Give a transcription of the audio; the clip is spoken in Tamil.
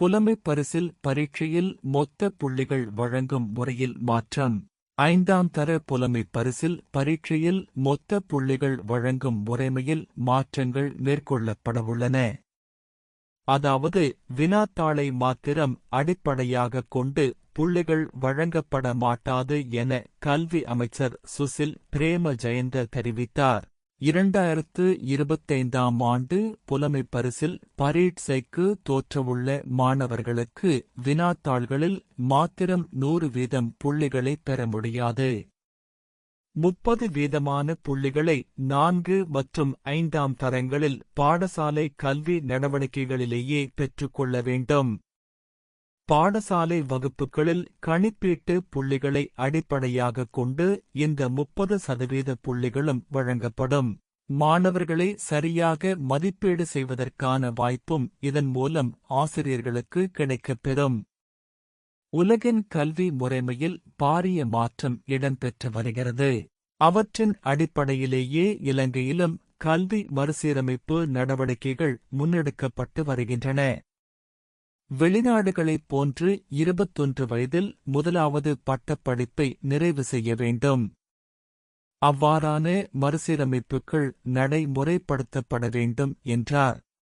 புலமைப் பரிசில் பரீட்சையில் மொத்த புள்ளிகள் வழங்கும் முறையில் மாற்றம். ஐந்தாம் தர புலமைப் பரிசில் பரீட்சையில் மொத்த புள்ளிகள் வழங்கும் முறைமையில் மாற்றங்கள் மேற்கொள்ளப்படவுள்ளன. அதாவது வினாத்தாளை மாத்திரம் அடிப்படையாகக் கொண்டு புள்ளிகள் வழங்கப்பட மாட்டாது என கல்வி அமைச்சர் சுசில் பிரேம ஜெயந்த தெரிவித்தார். இரண்டாயிரத்து இருபத்தைந்தாம் ஆண்டு புலமைப் பரிசில் பரீட்சைக்கு தோற்றவுள்ள மாணவர்களுக்கு வினாத்தாள்களில் மாத்திரம் நூறு வீதம் புள்ளிகளை பெற முடியாது. முப்பது வீதமான புள்ளிகளை நான்கு மற்றும் ஐந்தாம் தரங்களில் பாடசாலை கல்வி நடவடிக்கைகளிலேயே பெற்றுக்கொள்ள வேண்டும். பாடசாலை வகுப்புகளில் கணிப்பீட்டு புள்ளிகளை அடிப்படையாகக் கொண்டு இந்த முப்பது சதவீத புள்ளிகளும் வழங்கப்படும். மாணவர்களை சரியாக மதிப்பீடு செய்வதற்கான வாய்ப்பும் இதன் மூலம் ஆசிரியர்களுக்கு கிடைக்கப்பெறும். உலகின் கல்வி முறைமையில் பாரிய மாற்றம் இடம்பெற்று வருகிறது. அவற்றின் அடிப்படையிலேயே இலங்கையிலும் கல்வி மறுசீரமைப்பு நடவடிக்கைகள் முன்னெடுக்கப்பட்டு வருகின்றன. வெளிநாடுகளைப் போன்று இருபத்தொன்று வயதில் முதலாவது பட்டப்படிப்பை நிறைவு செய்ய வேண்டும். அவ்வாறான மறுசீரமைப்புகள் நடைமுறைப்படுத்தப்பட வேண்டும் என்றார்.